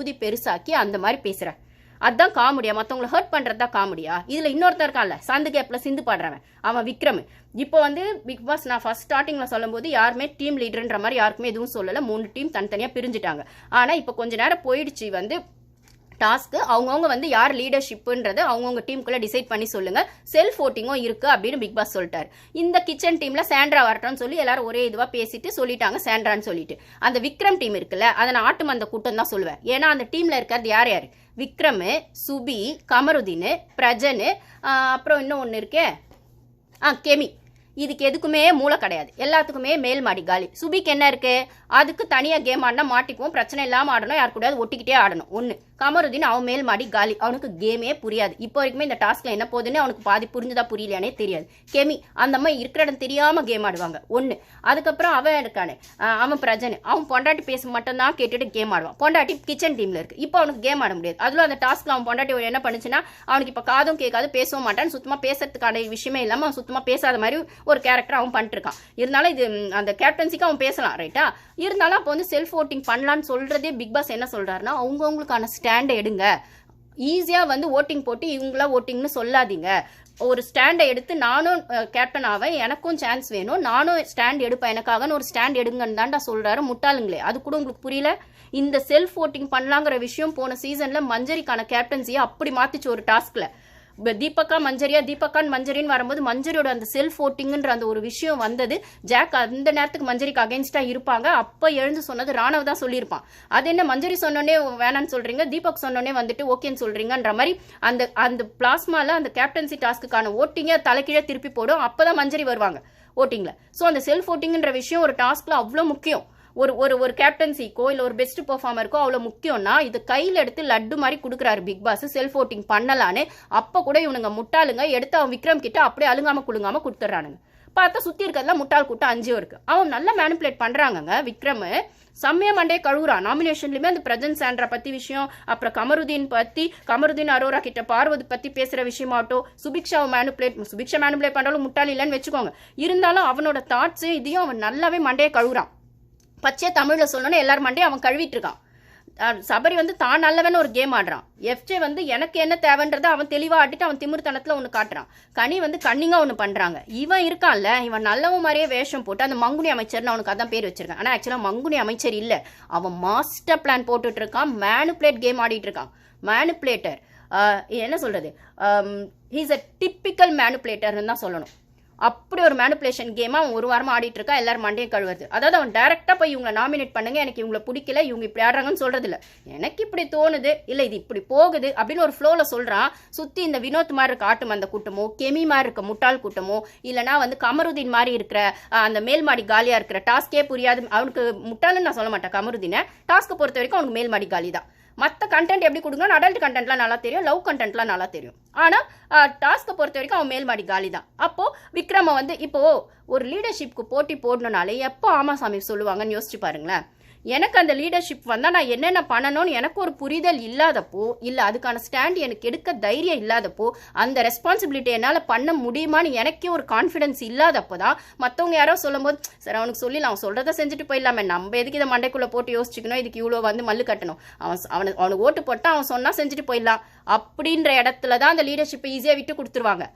ஊதி பெருசாக்கி அந்த மாதிரி பேசுற. அதுதான் காமெடியா மற்றவங்களை ஹர்ட் பண்ணுறது தான் காமெடியா? இதில் இன்னொருத்தர் இருக்கான்ல சந்து கேப்பில் சிந்து பாடுறவன் அவன் விக்ரம். இப்போ வந்து பிக் பாஸ் நான் ஃபர்ஸ்ட் ஸ்டார்டிங்கில் சொல்லும்போது யாருமே டீம் லீடர்ன்ற மாதிரி யாருக்குமே எதுவும் சொல்லலை. மூணு டீம் தனித்தனியாக பிரிஞ்சுட்டாங்க. ஆனால் இப்போ கொஞ்ச நேரம் போயிடுச்சு வந்து டாஸ்க்கு அவங்கவுங்க வந்து யார் லீடர்ஷிப்புன்றது அவங்கவுங்க டீமுக்குள்ளே டிசைட் பண்ணி சொல்லுங்கள் செல்ஃப் ஓட்டிங்கும் இருக்குது அப்படின்னு பிக் பாஸ் சொல்லிட்டார். இந்த கிச்சன் டீமில் சாண்ட்ரா வரட்டான்னு சொல்லி எல்லாரும் ஒரே இதுவாக பேசிட்டு சொல்லிட்டாங்க சாண்ட்ரான்னு சொல்லிட்டு. அந்த விக்ரம் டீம் இருக்குல்ல அதை நான் ஆட்டு மந்த கூட்டம் தான் சொல்லுவேன். ஏன்னா அந்த டீமில் இருக்கிறது யார் யார்? விக்ரம் சுபி கமருதீன் பிரஜனு அப்புறம் இன்னும் ஒன்று இருக்கே? ஆ கெமி இதுக்கு எதுக்குமே மூளை கிடையாது. எல்லாத்துக்குமே மேல் மாடி காலி. சுபிக்கு என்ன இருக்கு? அதுக்கு தனியாக கேம் ஆடினா மாட்டிக்குவோம். பிரச்சனை இல்லாமல் ஆடணும். யார் கூடயாவது ஒட்டிக்கிட்டே ஆடணும். ஒன்று கமருதீன் அவன் மேல் மாடி காலி. அவனுக்கு கேமே புரியாது. இப்போ வரைக்குமே இந்த டாஸ்க்கில் என்ன போகுதுன்னு அவனுக்கு பாதி புரிஞ்சுதா புரியலையானே தெரியாது. கெமி அந்த அம்மா இருக்கிற இடம் தெரியாமல் கேம் ஆடுவாங்க. ஒன்று அதுக்கப்புறம் அவன் இருக்கானே? அவன் பிரஜன். அவன் பொண்டாட்டி பேச மட்டும்தான் கேட்டுட்டு கேம் ஆடுவான். பொண்டாட்டி கிச்சன் டீமில் இருக்கு. இப்போ அவனுக்கு கேம் ஆட முடியாது. அதுல அந்த டாஸ்க்கில் அவன் பொண்டாட்டி என்ன பண்ணுச்சுன்னா அவனுக்கு இப்போ காதும் கேட்காது பேசவும் மாட்டான். சுத்தமாக பேசுறதுக்கான விஷயமே இல்லாமல் அவன் பேசாத மாதிரி ஒரு கேரக்டர் அவன் பண்ணிட்டுருக்கான். இருந்தாலும் இது அந்த கேப்டன்சிக்கு அவன் பேசலாம் ரைட்டா இருந்தாலும் அப்போ வந்து செல்ஃப் ஓட்டிங் பண்ணலான்னு சொல்கிறதே பிக் பாஸ் என்ன சொல்கிறாருன்னா அவங்கவுங்களுக்கான ஸ்டாண்டை எடுங்க. ஈஸியாக வந்து ஓட்டிங் போட்டு இவங்களா ஓட்டிங்னு சொல்லாதீங்க. ஒரு ஸ்டாண்டை எடுத்து நானும் கேப்டன் ஆவேன் எனக்கும் சான்ஸ் வேணும். நானும் ஸ்டாண்ட் எடுப்பேன் எனக்காகன்னு ஒரு ஸ்டாண்ட் எடுங்கன்னு தான்டா சொல்கிறாரு முட்டாளுங்களே. அது கூட உங்களுக்கு புரியல? இந்த செல்ஃப் ஓட்டிங் பண்ணலாங்கிற விஷயம் போன சீசனில் மஞ்சரிக்கான கேப்டன்சியை அப்படி மாற்றிச்சு ஒரு டாஸ்கில் தீபக்கா மஞ்சரியா தீபக்கான் மஞ்சரின்னு வரும்போது மஞ்சரியோட அந்த செல்ஃப் ஓட்டிங்ன்ற அந்த ஒரு விஷயம் வந்தது. ஜாக் அந்த நேரத்துக்கு மஞ்சரிக்கு அகேன்ஸ்டா இருப்பாங்க. அப்ப எழுந்து சொன்னது ராணவ் தான் சொல்லியிருப்பான். அது என்ன மஞ்சரி சொன்னோடனே வேணான்னு சொல்றீங்க தீபக் சொன்னோடனே வந்துட்டு ஓகேன்னு சொல்றீங்கன்ற மாதிரி அந்த அந்த பிளாஸ்மால அந்த கேப்டன்சி டாஸ்க்குக்கான ஓட்டிங்க தலைக்கீழே திருப்பி போடும். அப்பதான் மஞ்சரி வருவாங்க ஓட்டிங்ல ஸோ அந்த செல்ஃப் ஓட்டிங்ன்ற விஷயம் ஒரு டாஸ்க்ல அவ்வளோ முக்கியம். ஒரு ஒரு ஒரு கேப்டன்சிக்கோ இல்லை ஒரு பெஸ்ட் பெர்ஃபார்மருக்கோ அவ்வளோ முக்கியம்னா இது கையில் எடுத்து லட்டு மாதிரி கொடுக்குறாரு பிக் பாஸ் செல்ஃப் ஓட்டிங் பண்ணலான்னு. அப்போ கூட இவனுங்க முட்டாளுங்க எடுத்து அவன் விக்ரம் கிட்ட அப்படியே அழுங்காம குழுங்காம கொடுத்துட்றானுங்க. பார்த்தா சுற்றி இருக்கிறதுல முட்டாள் கூட்டம் அஞ்சும் இருக்கு அவன் நல்லா மேனிப்புலேட் பண்ணுறாங்கங்க விக்ரம். செம்மையா மண்டே கழுவுறான் நாமினேஷன்லயுமே அந்த பிரஜன் சாண்ட்ரா பத்தி விஷயம் அப்புறம் கமருதீன் பத்தி கமருதீன் அரோரா கிட்ட பார்வதி பத்தி பேசுற விஷயமாட்டும் சுபிக்ஷா மேனுப்ளேட் சுபிக்ஷா மேனுப்ளேட் பண்றாலும் முட்டாளி இல்லைன்னு வச்சுக்கோங்க. இருந்தாலும் அவனோட தாட்ஸ் இதையும் அவன் நல்லாவே மண்டையை கழுவுறான். பச்சையாக தமிழில் சொல்லணும்னு எல்லார் மண்டையும் அவன் கழுவிட்டு இருக்கான் சபரி வந்து தான் நல்லவன் ஒரு கேம் ஆடுறான். எஃப்ஜே வந்து எனக்கு என்ன தேவைன்றதை அவன் தெளிவாக ஆட்டிட்டு அவன் திமிர்த்தனத்தில் ஒன்று காட்டுறான். கனி வந்து கன்னிங்காக ஒன்று பண்ணுறாங்க இவன் இருக்கான்ல இவன் நல்லவன் மாதிரியே வேஷம் போட்டு அந்த மங்குனி அமைச்சர்னு அவனுக்கு அதான் பேர் வச்சிருக்கான். ஆனால் ஆக்சுவலாக மங்குனி அமைச்சர் இல்லை. அவன் மாஸ்டர் பிளான் போட்டுட்டு இருக்கான் மேனுப்ளேட் கேம் ஆடிட்டு இருக்கான் மேனுப்ளேட்டர் என்ன சொல்கிறது ஹீஸ் அ டிப்பிக்கல் மேனுப்ளேட்டர்னு தான் சொல்லணும். அப்படி ஒரு மேனுப்புலேஷன் கேமா அவன் ஒரு வாரமாக ஆடிட்டு இருக்கா எல்லாரும் மண்டையும் கழுவுறது. அதாவது அவன் டைரக்டா போய் இவங்களை நாமினேட் பண்ணுங்க எனக்கு இவங்களை பிடிக்கல இவங்க இப்படி ஆடுறாங்கன்னு சொல்றது எனக்கு இப்படி தோணுது இல்லை இது இப்படி போகுது அப்படின்னு ஒரு ஃப்ளோவில் சொல்கிறான் சுற்றி இந்த வினோத் மாதிரி இருக்க ஆட்டு மந்த கூட்டமோ கெமி மாதிரி இருக்க முட்டாள் கூட்டமோ இல்லைனா வந்து கமருதீன் மாதிரி இருக்கிற அந்த மேல்மாடி காலியாக இருக்கிற டாஸ்கே புரியாது. அவனுக்கு முட்டாளுன்னு நான் சொல்ல மாட்டேன் கமருதீனை. டாஸ்க்கை பொறுத்த வரைக்கும் அவனுக்கு மேல்மாடி காலி தான் மற்ற கண்டென்ட் எப்படி கொடுக்கணும் அடல்ட் கண்டென்ட்லாம் நல்லா தெரியும் லவ் கண்டென்ட்லாம் நல்லா தெரியும். ஆனால் டாஸ்க்கை பொறுத்த வரைக்கும் அவன் மேல்மாடி காலி தான். அப்போது விக்ரமை வந்து இப்போ ஒரு லீடர்ஷிப்க்கு போட்டி போடணுனாலே எப்போ ஆமாசாமி சொல்லுவாங்கன்னு யோசிச்சு பாருங்களேன். எனக்கு அந்த லீடர்ஷிப் வந்தால் நான் என்னென்ன பண்ணணும்னு எனக்கு ஒரு புரிதல் இல்லாதப்போ இல்லை அதுக்கான ஸ்டாண்ட் எனக்கு எடுக்க தைரியம் இல்லாதப்போ அந்த ரெஸ்பான்சிபிலிட்டி என்னால் பண்ண முடியுமான்னு எனக்கே ஒரு கான்ஃபிடன்ஸ் இல்லாதப்போ தான் மற்றவங்க யாரோ சொல்லும்போது சார் அவனுக்கு சொல்லி அவன் சொல்கிறத செஞ்சுட்டு போயிடலாமே. நம்ம எதுக்கு இதை மண்டைக்குள்ளே போட்டு யோசிச்சுக்கணும்? இதுக்கு இவ்வளோ வந்து மல்லு கட்டணும். அவன் அவனுக்கு அவனுக்கு ஓட்டு போட்டால் அவன் சொன்னால் செஞ்சுட்டு போயிடலாம். அப்படின்ற இடத்துல தான் அந்த லீடர்ஷிப்பை ஈஸியாக விட்டு கொடுத்துருவாங்க.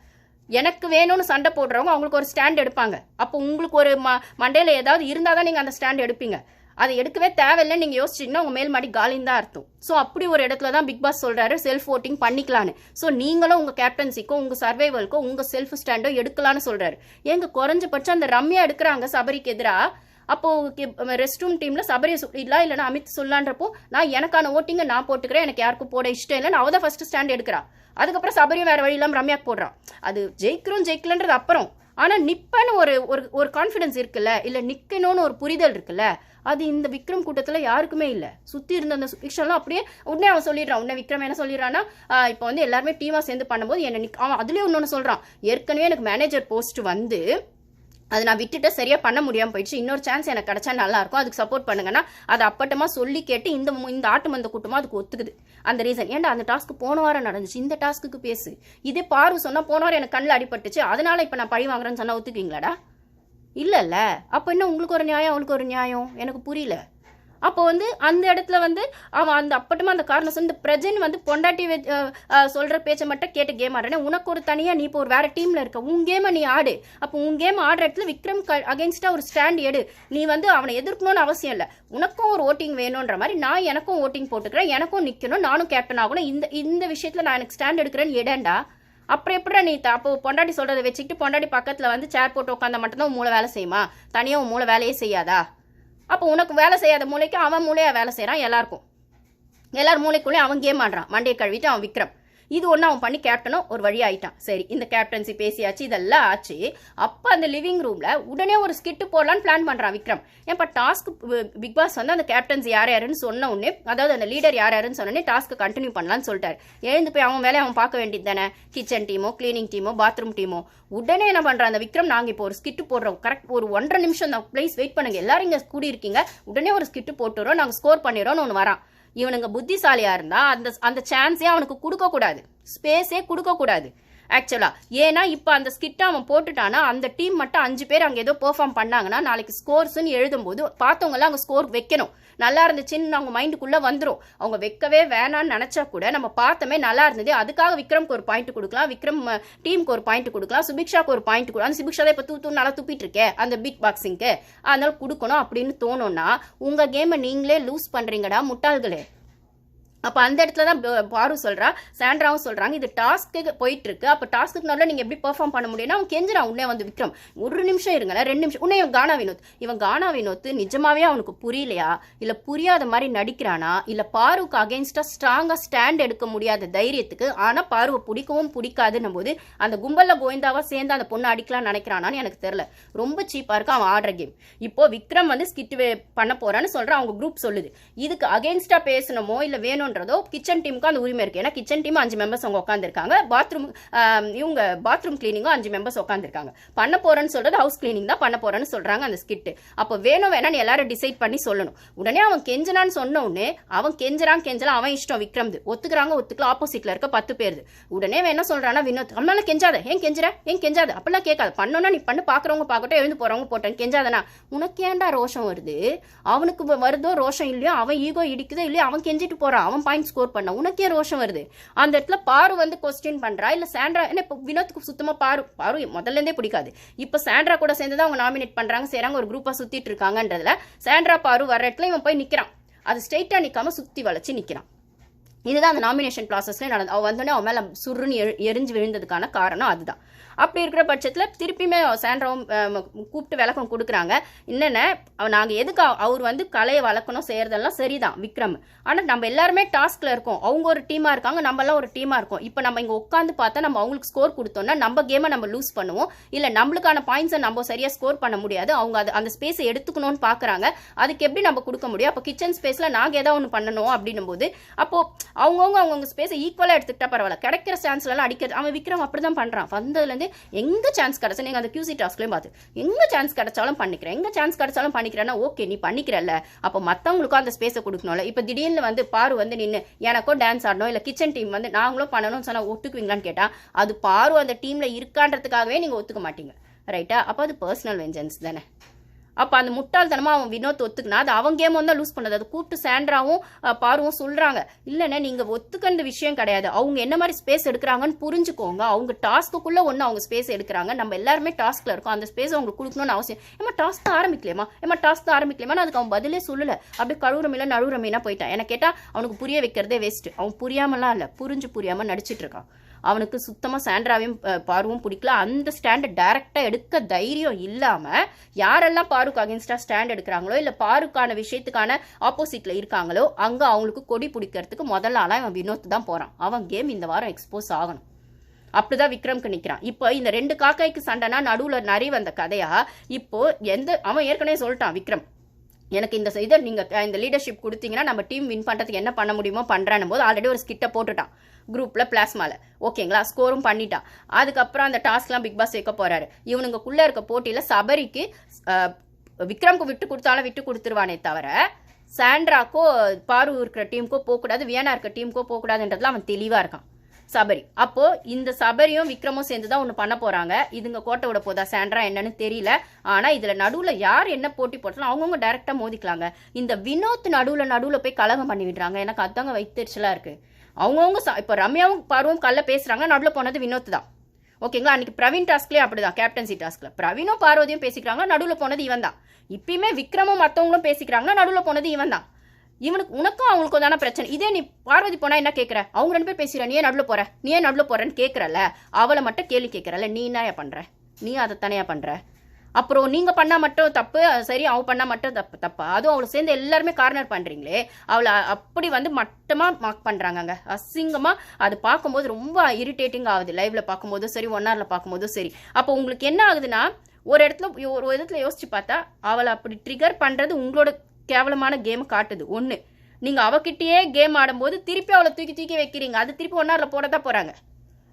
எனக்கு வேணும்னு சண்டை போடுறவங்க அவங்களுக்கு ஒரு ஸ்டாண்ட் எடுப்பாங்க. அப்போ உங்களுக்கு ஒரு ம மண்டையில் ஏதாவது இருந்தால் தான் நீங்கள் அந்த ஸ்டாண்ட் எடுப்பீங்க. அதை எடுக்கவே தேவையில்லை. நீங்கள் யோசிச்சிங்கன்னா உங்கள் மேல் மாடி காலின்னு தான் அர்த்தம். ஸோ அப்படி ஒரு இடத்துல தான் பிக் பாஸ் சொல்கிறாரு செல்ஃப் ஓட்டிங் பண்ணிக்கலான்னு ஸோ நீங்களும் உங்கள் கேப்டன்சிக்கோ உங்கள் சர்வைவல்க்கோ உங்கள் செல்ஃப் ஸ்டாண்டோ எடுக்கலான்னு சொல்கிறாரு எங்க குறைஞ்சபட்சம் அந்த ரம்யா எடுக்கிறாங்க சபரிக்கு எதிராக அப்போ ரெஸ்ட் ரூம் டீமில் சபரியை சொல்லிடலாம் இல்லைன்னா அமித் சொல்லான்றப்போ நான் எனக்கான ஓட்டிங்கை நான் போட்டுக்கிறேன் எனக்கு யாருக்கும் போட இஷ்டம் இல்லைன்னு நான் தான் ஃபஸ்ட்டு ஸ்டாண்ட் எடுக்கிறா. அதுக்கப்புறம் சபரியும் வேறு வழி இல்லாமல் ரம்யாக்கு போடுறான் அது ஜெயிக்கிறோம் ஜெயிக்கலன்றது அப்புறம். ஆனால் நிப்பன்னு ஒரு ஒரு ஒரு கான்ஃபிடன்ஸ் இருக்குல்ல? இல்லை நிற்கணும்னு ஒரு புரிதல் இருக்குல்ல? அது இந்த விக்ரம் கூட்டத்தில் யாருக்குமே இல்லை. சுற்றி இருந்த அந்த சுபிக்ஷன்லாம் அப்படியே உடனே அவன் சொல்லிடுறான். உடனே விக்ரம் என்ன சொல்லிடுறான்னா இப்போ வந்து எல்லாருமே டீமாக சேர்ந்து பண்ணும்போது என்ன நிக் அவன் அதுலேயே இன்னொன்று சொல்கிறான் ஏற்கனவே எனக்கு மேனேஜர் போஸ்ட் வந்து அது நான் விட்டுட்டு சரியாக பண்ண முடியாமல் போயிடுச்சு. இன்னொரு சான்ஸ் எனக்கு கிடைச்சா நல்லாயிருக்கும் அதுக்கு சப்போர்ட் பண்ணுங்கன்னா அதை அப்பட்டமாக சொல்லி கேட்டு இந்த இந்த ஆட்டு மந்த கூட்டமாக அதுக்கு ஒத்துக்குது. அந்த ரீசன் ஏன்டா அந்த டாஸ்க்கு போன வாரம் நடந்துச்சு? இந்த டாஸ்க்கு பேசு. இதே பார்வை சொன்னால் போன வாரம் எனக்கு கண்ணில் அடிபட்டுச்சு. அதனால் இப்போ நான் பழி வாங்குறேன்னு சொன்னால் ஒத்துக்குவீங்களாடா? இல்லைல்ல. அப்போ என்ன உங்களுக்கு ஒரு நியாயம் அவளுக்கு ஒரு நியாயம்? எனக்கு புரியல. அப்போ வந்து அந்த இடத்துல வந்து அவன் அந்த அப்பட்டமா அந்த காரணம் சொல்லி இந்த பிரஜன் வந்து பொண்டாட்டி வெ- சொல்கிற பேச்சை மட்டும் கேட்டு கேம் ஆடுறேன். உனக்கு ஒரு தனியாக நீ இப்போ ஒரு வேறு டீமில் இருக்க. உன் கேமை நீ ஆடு. அப்போ உன் கேம் ஆடுற இடத்துல விக்ரம் அகைன்ஸ்டா ஒரு ஸ்டாண்ட் எடு. நீ வந்து அவனை எதிர்க்கணும்னு அவசியம் இல்லை. உனக்கும் ஒரு ஓட்டிங் வேணுன்ற மாதிரி நான் எனக்கும் ஓட்டிங் போட்டுக்கிறேன். எனக்கும் நிற்கணும் நானும் கேப்டன் ஆகணும். இந்த இந்த விஷயத்தில் நான் எனக்கு ஸ்டாண்ட் எடுக்கிறேன்னு இடேண்டா அப்புறம் எப்படிடா நீ த- அப்போ பொண்டாட்டி சொல்றதை வச்சுக்கிட்டு பொண்டாட்டி பக்கத்துல வந்து சேர் போட்டு உட்காந்தா மட்டும்தான் மூளை வேலை செய்யுமா? தனியா உன் மூளை வேலையே செய்யாதா? அப்போ உனக்கு வேலை செய்யாத மூளைக்கு அவன் மூளையா வேலை செய்கிறான் எல்லாருக்கும். எல்லார் மூளைக்குள்ளேயும் அவன் கேம் ஆடுறான். மண்டையை கழுவிட்டு அவன் விக்ரம். இது ஒன்று அவன் பண்ணி கேப்டனும் ஒரு வழி ஆயிட்டான். சரி இந்த கேப்டன்சி பேசியாச்சு இதெல்லாம் ஆச்சு. அப்போ அந்த லிவிங் ரூமில் உடனே ஒரு ஸ்கிட்டு போடலான்னு பிளான் பண்ணுறான் விக்ரம். ஏன்ப்பா டாஸ்க் பிக் பாஸ் வந்து அந்த கேப்டன்ஸ் யார் யாருன்னு சொன்ன உடனே அதாவது அந்த லீடர் யார் யாருன்னு சொன்னோடனே டாஸ்க்கு கண்டினியூ பண்ணலான்னு சொல்லிட்டார். எழுந்து போய் அவன் வேலையை அவன் பார்க்க வேண்டியது தானே? கிச்சன் டீமோ கிளீனிங் டீமோ பாத்ரூம் டீமோ உடனே என்ன பண்ணுறான் அந்த விக்ரம்? நாங்கள் இப்போ ஒரு ஸ்கிட்டு போடுறோம். கரெக்ட் ஒரு ஒன்றரை நிமிஷம் தான் ப்ளீஸ் வெயிட் பண்ணுங்க. எல்லாரும் இங்கே கூடியிருக்கீங்க. உடனே ஒரு ஸ்கிட்டு போட்டுறோம். நாங்கள் ஸ்கோர் பண்ணிடுறோம்னு ஒன்று வரான். இவனுங்க புத்திசாலியா இருந்தா அந்த அந்த சான்ஸே அவனுக்கு கொடுக்க கூடாது ஸ்பேஸே கொடுக்க கூடாது ஆக்சுவலாக ஏன்னா இப்போ அந்த ஸ்கிட்டை அவன் போட்டுட்டானா அந்த டீம் மட்டும் அஞ்சு பேர் அங்கே ஏதோ பெர்ஃபார்ம் பண்ணாங்கன்னா நாளைக்கு ஸ்கோர்ஸ்னு எழுதும்போது பார்த்தவங்கலாம் அங்கே ஸ்கோர் வைக்கணும். நல்லா இருந்துச்சுன்னு அவங்க மைண்டுக்குள்ளே வந்துடும் அவங்க வைக்கவே வேணான்னு நினச்சா கூட நம்ம பார்த்தோமே நல்லா இருந்தது. அதுக்காக விக்ரம்க்கு ஒரு பாயிண்ட் கொடுக்கலாம். விக்ரம் டீமுக்கு ஒரு பாயிண்ட் கொடுக்கலாம். சுபிக்ஷாக்கு ஒரு பாயிண்ட் கொடுக்கலாம். சுபிக்ஷா தான் இப்போ தூ தூ நல்லா துப்பிட்டு அந்த பிக் பாக்ஸிங்க்கு அதனால கொடுக்கணும் அப்படின்னு தோணும்னா உங்கள் கேமை நீங்களே லூஸ் பண்ணுறீங்கடா முட்டாள்களே. அப்போ அந்த இடத்துல தான் பாரு சொல்கிறா சாண்ட்ராவும் சொல்கிறாங்க இது டாஸ்க்கு போயிட்டு இருக்கு அப்போ டாஸ்க்கு நல்லா நீங்கள் எப்படி பெர்ஃபார்ம் பண்ண முடியும்னா அவன் கெஞ்சுறான் உன்னே வந்து விக்ரம். ஒரு நிமிஷம் இருங்களேன் ரெண்டு நிமிஷம் உன்னே இவன் கானா வினோத் இவன் கானா வினோத் நிஜமாவே அவனுக்கு புரியலையா? இல்லை புரியாத மாதிரி நடிக்கிறானா? இல்லை பாருக்கு அகேன்ஸ்டாக ஸ்ட்ராங்காக ஸ்டாண்ட் எடுக்க முடியாத தைரியத்துக்கு ஆனால் பாருவை பிடிக்கவும் பிடிக்காதுன்னும் போது அந்த கும்பலில் கோவிந்தாவாக சேர்ந்து அந்த பொண்ணை அடிக்கலாம்னு நினைக்கிறானான்னு எனக்கு தெரில ரொம்ப சீப்பாக இருக்கு அவன் ஆடுற கேம் இப்போ விக்ரம் வந்து ஸ்கிட் பண்ண போறான்னு சொல்கிறான் அவங்க குரூப் சொல்லுது. இதுக்கு அகேன்ஸ்டாக பேசணுமோ இல்ல பண்ணுறதோ கிச்சன் டீமுக்கு அந்த உரிமை இருக்குது ஏன்னா கிச்சன் டீம் அஞ்சு மெம்பர்ஸ் அவங்க உட்காந்துருக்காங்க பாத்ரூம் இவங்க பாத்ரூம் கிளீனிங்கும் அஞ்சு மெம்பர்ஸ் உட்காந்துருக்காங்க பண்ண போகிறேன்னு சொல்கிறது ஹவுஸ் கிளீனிங் தான் பண்ண போகிறேன்னு சொல்கிறாங்க அந்த ஸ்கிட்டு அப்போ வேணும் வேணான்னு எல்லாரும் டிசைட் பண்ணி சொல்லணும். உடனே அவன் கெஞ்சனான்னு சொன்ன உடனே அவன் கெஞ்சறான் கெஞ்சலாம் அவன் இஷ்டம் விக்ரம்து. ஒத்துக்கிறாங்க ஒத்துக்கலாம் ஆப்போசிட்டில் இருக்க பத்து பேர் உடனே அவன் என்ன வினோத் நம்மளால கெஞ்சாத ஏன் கெஞ்சுற? ஏன் கெஞ்சாத? அப்படிலாம் கேட்காது. பண்ணோன்னா நீ பண்ணு பார்க்குறவங்க பார்க்கட்டும் எழுந்து போகிறவங்க போட்டேன் கெஞ்சாதனா? உனக்கு ஏன்டா ரோஷம் வருது? அவனுக்கு வருதோ ரோஷம் இல்லையோ? அவன் ஈகோ இடிக்குதோ இல்லையோ? அவன் கெஞ்சிட்டு போகிறான் அவன் பாயிண்ட் ஸ்கோர் பண்ண உனக்கே ரோஷம் வருது. அந்த இடத்துல பாரு வந்து கொஸ்டின் பண்றா இல்ல சாண்ட்ரா என்ன இப்போ வினோத்துக்கு சுத்தமா பாரு பாரு முதல்ல இருந்தே பிடிக்காது. இப்போ சாண்ட்ரா கூட சேர்ந்து தான் அவங்க நாமினேட் பண்றாங்க செய்கிறாங்க ஒரு குரூப்பா சுத்திட்டு இருக்காங்கன்றதுல சாண்ட்ரா பாரு வர இடத்துல இவன் போய் நிக்கிறான். அது ஸ்ட்ரைட்டா நிக்காம சுத்தி வளைச்சு நிக்கிறான். இதுதான் அந்த நாமினேஷன் ப்ராசஸ்லேயே நடந்து அவள் வந்தோடனே அவன் மேலே சுருன்னு எரிஞ்சு விழுந்ததுக்கான காரணம் அதுதான். அப்படி இருக்கிற பட்சத்தில் திருப்பியுமே சாண்ட்ராவும் கூப்பிட்டு விளக்கம் கொடுக்குறாங்க. என்னென்ன நாங்கள் எதுக்கு அவர் வந்து கலையை வளர்க்கணும் செய்கிறதெல்லாம் சரிதான் விக்ரம். ஆனால் நம்ம எல்லாருமே டாஸ்கில் இருக்கோம். அவங்க ஒரு டீமாக இருக்காங்க நம்மளாம் ஒரு டீமாக இருக்கோம். இப்போ நம்ம இங்கே உட்காந்து பார்த்தா நம்ம அவங்களுக்கு ஸ்கோர் கொடுத்தோம்னா நம்ம கேமை நம்ம லூஸ் பண்ணுவோம். இல்லை நம்மளுக்கான பாயிண்ட்ஸை நம்ம சரியாக ஸ்கோர் பண்ண முடியாது. அவங்க அது அந்த ஸ்பேஸை எடுத்துக்கணும்னு பார்க்குறாங்க அதுக்கு எப்படி நம்ம கொடுக்க முடியும்? அப்போ கிச்சன் ஸ்பேஸில் நாங்கள் ஏதாவது ஒன்று பண்ணணும் அப்படின்னும் போது அப்போ அவங்கவுங்க அவங்கவுங்க ஸ்பேஸை ஈக்குவலாக எடுத்துக்கிட்டா பரவாயில்ல. கிடைக்கிற சான்ஸ்லாம் அடிக்கிறது அவன் விக்ரம் அப்படிதான் பண்ணுறான் வந்ததுலேருந்து வந்து எங்க சான்ஸ் கிடைச்சா நீங்க அந்த கியூசி டாஸ்க்லயும் பார்த்து எங்க சான்ஸ் கிடைச்சாலும் பண்ணிக்கிறேன். எங்க சான்ஸ் கிடைச்சாலும் பண்ணிக்கிறேன்னா ஓகே நீ பண்ணிக்கிறல்ல. அப்போ மத்தவங்களுக்கும் அந்த ஸ்பேஸை கொடுக்கணும்ல. இப்போ திடீர்னு வந்து பாரு வந்து நின்று எனக்கும் டான்ஸ் ஆடணும் இல்ல கிச்சன் டீம் வந்து நாங்களும் பண்ணணும்னு சொன்னா ஒத்துக்குவீங்களான்னு கேட்டா அது பாரு அந்த டீம்ல இருக்கான்றதுக்காகவே நீங்க ஒத்துக்க மாட்டீங்க. ரைட்டா அப்போ அது பர்சனல் வெஞ்சன்ஸ் தானே. அப்போ அந்த முட்டாள்தனமாக அவன் வினோத் ஒத்துக்குனா அது அவங்க கேம் தான் லூஸ் பண்ணது. அதை கூப்பிட்டு சேண்ட்ராவும் பாருவும் சொல்கிறாங்க இல்லைன்னா நீங்கள் ஒத்துக்கிற விஷயம் கிடையாது. அவங்க என்ன மாதிரி ஸ்பேஸ் எடுக்கிறாங்கன்னு புரிஞ்சுக்கோங்க. அவங்க டாஸ்க்குள்ளே ஒன்று அவங்க ஸ்பேஸ் எடுக்கிறாங்க. நம்ம எல்லாருமே டாஸ்கில் இருக்கோம். அந்த ஸ்பேஸ் அவங்களுக்கு கொடுக்கணும்னு அவசியம். ஏமா டாஸ்க் தான் ஆரம்பிக்கலையமா ஏமா டாஸ்க் தான் ஆரம்பிக்கலையமா அதுக்கு அவன் பதிலே சொல்லலை. அப்படியே கழுவுறமையில நழுவுறமையினா போயிட்டான். எனக்கு கேட்டால் அவனுக்கு புரிய வைக்கிறதே வேஸ்ட்டு அவன் புரியாமலாம் இல்லை. புரிஞ்சு புரியாமல் நடிச்சிட்டு இருக்கான். அவனுக்கு சுத்தமாக சாண்ட்ராவையும் பார்வும் பிடிக்கல. அந்த ஸ்டாண்டை டைரெக்டாக எடுக்க தைரியம் இல்லாமல் யாரெல்லாம் பாருக்கு அகேன்ஸ்டாக ஸ்டாண்ட் எடுக்கிறாங்களோ இல்லை பாருக்கான விஷயத்துக்கான ஆப்போசிட்டில் இருக்காங்களோ அங்கே அவங்களுக்கு கொடி பிடிக்கிறதுக்கு முதல்ல ஆளாக இவன் வினோத் தான் போகிறான் அவன் கேம் இந்த வாரம் எக்ஸ்போஸ் ஆகணும். அப்படிதான் விக்ரம்க்கு நிற்கிறான் இப்போ இந்த ரெண்டு காக்காய்க்கு சண்டைனா நடுவில் நிறைய வந்த கதையா இப்போ எந்த அவன் ஏற்கனவே சொல்லிட்டான் விக்ரம் எனக்கு இந்த இதை நீங்கள் இந்த லீடர்ஷிப் கொடுத்தீங்கன்னா நம்ம டீம் வின் பண்ணுறதுக்கு என்ன பண்ண முடியுமோ பண்றானும் போது ஆல்ரெடி ஒரு ஸ்கிட்ட போட்டுட்டான். குரூப்பில் பிளாஸ்மாவில் ஓகேங்களா ஸ்கோரும் பண்ணிட்டான் அதுக்கப்புறம் அந்த டாஸ்க்லாம் பிக் பாஸ் வைக்க போகிறாரு இவனுங்களுக்குள்ள இருக்க போட்டியில் சபரிக்கு விக்ரம்க்கு விட்டு கொடுத்தாலும் விட்டு கொடுத்துருவானே தவிர சாண்ட்ராக்கோ பாரு இருக்கிற டீமுக்கோ போகக்கூடாது வியனா இருக்க டீமுக்கோ போகக்கூடாதுன்றதுல அவன் தெளிவாக இருக்கான். சபரி. அப்போ இந்த சபரியும் விக்ரமும் சேர்ந்து தான் ஒன்று பண்ண போறாங்க. இதுங்க கோட்டை விட போதா? சாண்ட்ரா என்னன்னு தெரியல. ஆனா இதுல நடுவுல யார் என்ன போட்டி போட்டாலும் அவங்கவுங்க டைரக்டா மோதிக்கலாங்க. இந்த வினோத் நடுவுல நடுவுல போய் கலகம் பண்ணி விடுறாங்க. எனக்கு அதாங்க வைத்தறிச்சலா இருக்கு. அவங்கவுங்க ச- இப்போ ரம்யாவும் பருவும் கல்ல பேசுறாங்க. நடுவுல போனது வினோத் தான். ஓகேங்களா? அன்னைக்கு பிரவீன் டாஸ்க்லேயே அப்படிதான். கேப்டன்சி டாஸ்க்ல. பிரவீனும் பார்வதியும் பேசிக்கிறாங்க. நடுவில் போனது இவன் தான். இப்பயுமே விக்ரமும் மற்றவங்களும் பேசிக்கிறாங்க. நடுவில் போனது இவன் தான். இவனுக்கு உனக்கும் அவங்களுக்கும் தானே பிரச்சனை. இதே நீ பார்வதி போனா என்ன கேட்குற அவங்க ரெண்டு பேர் பேசுற நீ ஏன் நடுவில் போற? நீ ஏன் நடுவில் போறேன்னு கேட்குறல அவளை மட்டும் கேள்வி கேட்குறல நீ என்ன பண்ணுற நீ அதை தனியாக பண்ணுற அப்புறம் நீங்கள் பண்ணால் மட்டும் தப்பு சரி அவள் பண்ணால் மட்டும் தப்பு தப்பா? அதுவும் அவளை சேர்ந்து எல்லாருமே கார்னர் பண்ணுறீங்களே அவளை அப்படி வந்து மட்டமாக மார்க் பண்ணுறாங்கங்க அசிங்கமாக அது பார்க்கும்போது ரொம்ப இரிட்டேட்டிங் ஆகுது. லைவில் பார்க்கும்போதும் சரி ஒன் ஹவரில் பார்க்கும்போதும் சரி. அப்போ உங்களுக்கு என்ன ஆகுதுன்னா ஒரு இடத்துல ஒரு இடத்துல யோசிச்சு பார்த்தா அவளை அப்படி ட்ரிகர் பண்ணுறது உங்களோட கேவலமான கேம் காட்டுது. ஒன்று நீங்கள் அவகிட்டயே கேம் ஆடும்போது திருப்பி அவளை தூக்கி தூக்கி வைக்கிறீங்க. அது திருப்பி ஒன்னாரில் போட தான் போகிறாங்க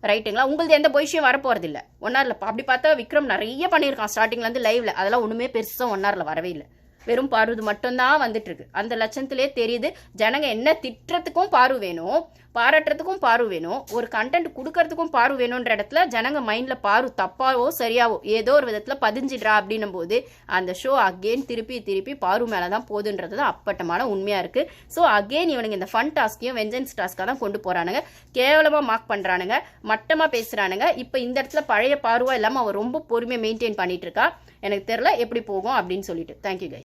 ரைட்டுங்களா உங்களது எந்த பொசிஷன் வரப்போகிறதில்ல ஒன்னாரில் அப்படி பார்த்தா விக்ரம் நிறைய பண்ணியிருக்கான் ஸ்டார்டிங்லேருந்து லைவில் அதெல்லாம் ஒன்றுமே பெருசாக ஒன்னாரில் வரவே இல்லை. வெறும் பார்வது மட்டும்தான் வந்துட்டு இருக்கு அந்த லட்சத்துலேயே தெரியுது ஜனங்க என்ன திட்டுறதுக்கும் பார்வை வேணும். பாராட்டுறதுக்கும் பாரு வேணும். ஒரு கண்டென்ட் கொடுக்கறதுக்கும் பாரு வேணுன்ற இடத்துல ஜனங்க மைண்டில் பாரு தப்பாவோ சரியாவோ ஏதோ ஒரு விதத்தில் பதிஞ்சிடுறா அப்படின்னும் போது அந்த ஷோ அகெயின் திருப்பி திருப்பி பாரு மேலே தான் போகுதுன்றது தான் அப்பட்டமான உண்மையாக இருக்குது ஸோ அகெயின் இவனுங்க இந்த ஃபன் டாஸ்கையும் வெஞ்சன்ஸ் டாஸ்க்காக தான் கொண்டு போகிறானுங்க கேவலமாக மார்க் பண்ணுறானுங்க மட்டமாக பேசுகிறானுங்க இப்போ இந்த இடத்துல பழைய பார்வா இல்லாமல் அவன் ரொம்ப பொறுமையாக மெயின்டைன் பண்ணிகிட்டு இருக்கா? எனக்கு தெரில எப்படி போகும் அப்படின்னு சொல்லிட்டு. தேங்க்யூ கை